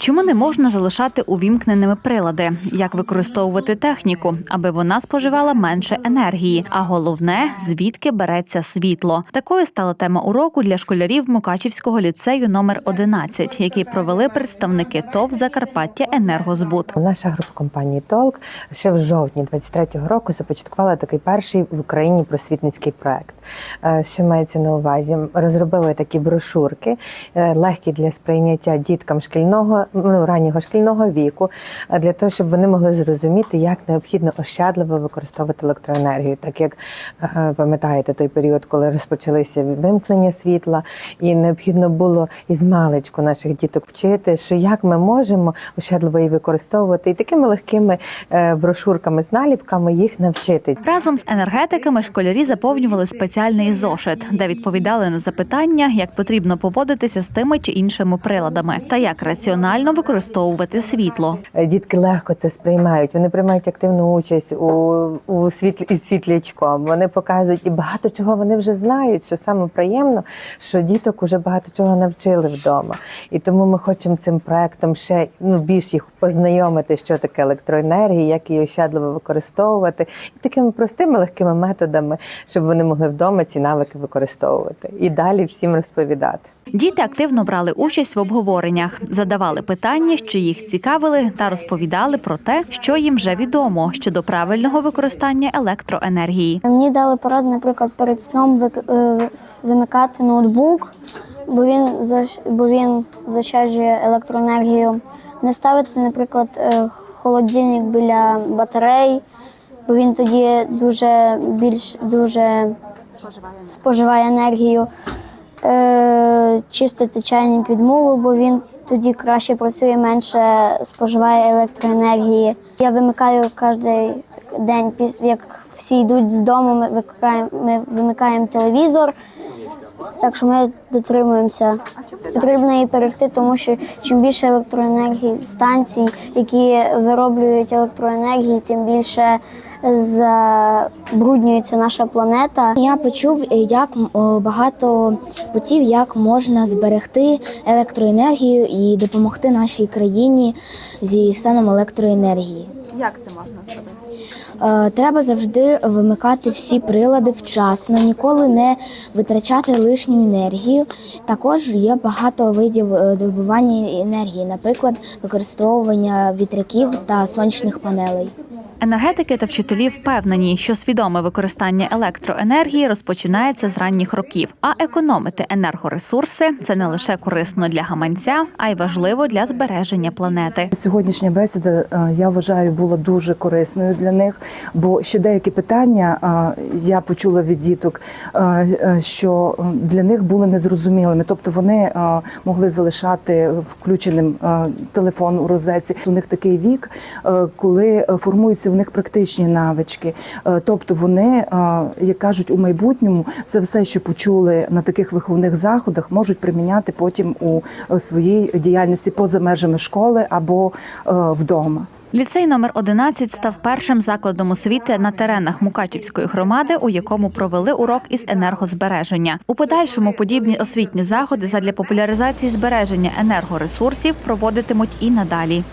Чому не можна залишати увімкненими прилади? Як використовувати техніку, аби вона споживала менше енергії? А головне, звідки береться світло? Такою стала тема уроку для школярів Мукачівського ліцею номер 11, який провели представники ТОВ Закарпаття Енергозбут. Наша група компанії Толк ще в жовтні 23-го року започаткувала такий перший в Україні просвітницький проект. Е, Що мається на увазі? Розробили такі брошурки, е, легкі для сприйняття діткам шкільного ну, раннього шкільного віку, е, для того, щоб вони могли зрозуміти, як необхідно ощадливо використовувати електроенергію, так як е, пам'ятаєте той період, коли розпочалися вимкнення світла, і необхідно було із маличку наших діток вчити, що як ми можемо ощадливо її використовувати, і такими легкими е, брошурками з наліпками їх навчити. Разом з енергетиками школярі заповнювали спеціальний зошит, де відповідали на запитання, як потрібно поводитися з тими чи іншими приладами, та як раціонально використовувати світло. Е, Дітки легко це сприймають. Вони приймають активну участь у, у світлі із світлячком. Вони показують і багато чого вони вже знають. Що саме приємно, що діток уже багато чого навчили вдома. І тому ми хочемо цим проектом ще ну більш їх познайомити, що таке електроенергія, як її ощадливо використовувати, і такими простими легкими методами, щоб вони могли вдома ці навики використовувати і далі всім розповідати. Діти активно брали участь в обговореннях, задавали питання, що їх цікавили, та розповідали про те, що їм вже відомо щодо правильного використання електроенергії. Мені дали пораду, наприклад, перед сном е, вимикати ноутбук, бо він бо він зачерджує електроенергію. Не ставити, наприклад, е, холодильник біля батарей, бо він тоді дуже більш дуже споживає енергію. Е, Чистити чайник від мулу, бо він тоді краще працює, менше споживає електроенергії. Я вимикаю кожен день, як всі йдуть з дому, ми викликаємо, ми вимикаємо телевізор. Так що ми дотримуємося. Потрібно її берегти, тому що чим більше електроенергії станцій, які вироблюють електроенергії, тим більше забруднюється наша планета. Я почув, е, як багато путів, як можна зберегти електроенергію і допомогти нашій країні зі станом електроенергії. Як це можна зробити? Е, Треба завжди вимикати всі прилади вчасно, ніколи не витрачати лишню енергію. Також є багато видів е, добування енергії, наприклад, використовування вітряків та сонячних панелей. Енергетики та вчителі впевнені, що свідоме використання електроенергії розпочинається з ранніх років, а економити енергоресурси це не лише корисно для гаманця, а й важливо для збереження планети. Сьогоднішня бесіда, е, я вважаю, була дуже корисною для них, бо ще деякі питання е, я почула від діток, е, що для них були незрозумілими. Тобто вони могли залишати включеним телефон у розетці. У них такий вік, коли е, в них практичні навички. Е, Тобто вони, е, як кажуть, у майбутньому це все, що почули на таких виховних заходах, можуть приміняти потім у е, своїй діяльності поза межами школи або вдома. Ліцей номер 11 став першим закладом освіти на теренах Мукачівської громади, у якому провели урок із енергозбереження. У подальшому подібні освітні заходи задля популяризації збереження енергоресурсів проводитимуть і надалі.